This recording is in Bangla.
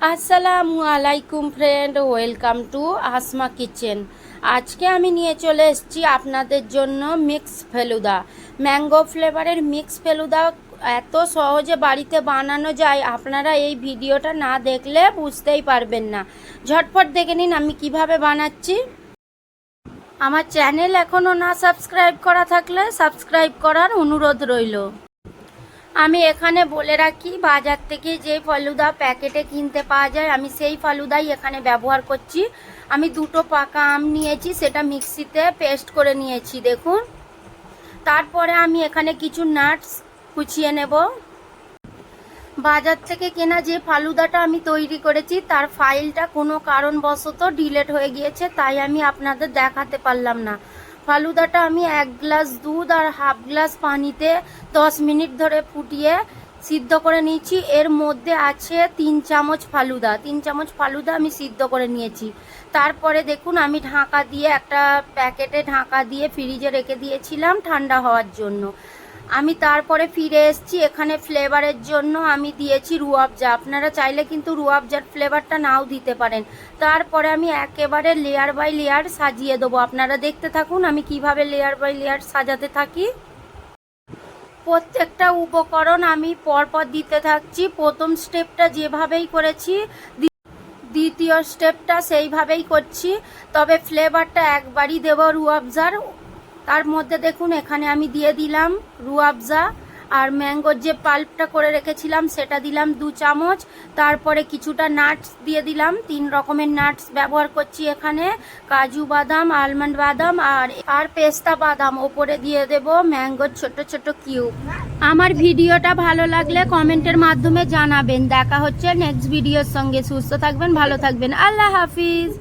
আসসালামু আলাইকুম friend welcome to Asma kitchen আজকে আমি নিয়ে চলে এসেছি আপনাদের জন্য মিক্স ফেলুদা। ম্যাঙ্গো ফ্লেভারের মিক্স ফেলুদা এত সহজে বাড়িতে বানানো যায়, আপনারা এই ভিডিওটা না দেখলে বুঝতেই পারবেন না। ঝটপট দেখে নিন আমি কীভাবে বানাচ্ছি। আমার চ্যানেল এখনও না সাবস্ক্রাইব করা থাকলে সাবস্ক্রাইব করার অনুরোধ রইল। আমি এখানে বলে রাখি, বাজার থেকে যে ফালুদা প্যাকেটে কিনতে পাওয়া যায়, আমি সেই ফালুদাই এখানে ব্যবহার করছি। আমি দুটো পাকা আম নিয়েছি, সেটা মিক্সিতে পেস্ট করে নিয়েছি, দেখুন। তারপরে আমি এখানে কিছু নাটস কুচিয়ে নেব। বাজার থেকে কেনা যে ফালুদাটা আমি তৈরি করেছি, তার ফাইলটা কোনো কারণবশত ডিলেট হয়ে গিয়েছে, তাই আমি আপনাদের দেখাতে পারলাম না। ফালুদাটা আমি এক গ্লাস দুধ আর হাফ গ্লাস পানিতে দশ মিনিট ধরে ফুটিয়ে সিদ্ধ করে নিয়েছি। এর মধ্যে আছে তিন চামচ ফালুদা। তিন চামচ ফালুদা আমি সিদ্ধ করে নিয়েছি। তারপরে দেখুন, আমি ঢাকা দিয়ে একটা প্যাকেটে ঢাকা দিয়ে ফ্রিজে রেখে দিয়েছিলাম ঠান্ডা হওয়ার জন্য। আমি তারপরে ফিরে এসেছি, এখানে ফ্লেভারের জন্য আমি দিয়েছি রুয়াবজা। আপনারা চাইলে কিন্তু রুয়াবজার ফ্লেভারটা নাও দিতে পারেন। তারপরে আমি একেবারে লেয়ার বাই লেয়ার সাজিয়ে দেবো। আপনারা দেখতে থাকুন আমি কীভাবে লেয়ার বাই লেয়ার সাজাতে থাকি। প্রত্যেকটা উপকরণ আমি পরপর দিতে থাকছি। প্রথম স্টেপটা যেভাবেই করেছি দ্বিতীয় স্টেপটা সেইভাবেই করছি। তবে ফ্লেভারটা একবারই দেবো রুয়াবজার। তার মধ্যে দেখুন, এখানে আমি দিয়ে দিলাম রুয়াবজা আর ম্যাঙ্গোর যে পাল্পটা করে রেখেছিলাম, সেটা দিলাম দু চামচ। তারপরে কিছুটা নাটস দিয়ে দিলাম, তিন রকমের নাটস ব্যবহার করছি এখানে, কাজু বাদাম, আলমন্ড বাদাম আর আর পেস্তা বাদাম। ওপরে দিয়ে দেব ম্যাঙ্গোর ছোট ছোট কিউব। আমার ভিডিওটা ভালো লাগলে কমেন্টের মাধ্যমে জানাবেন। দেখা হচ্ছে নেক্সট ভিডিওর সঙ্গে। সুস্থ থাকবেন, ভালো থাকবেন। আল্লাহ হাফিজ।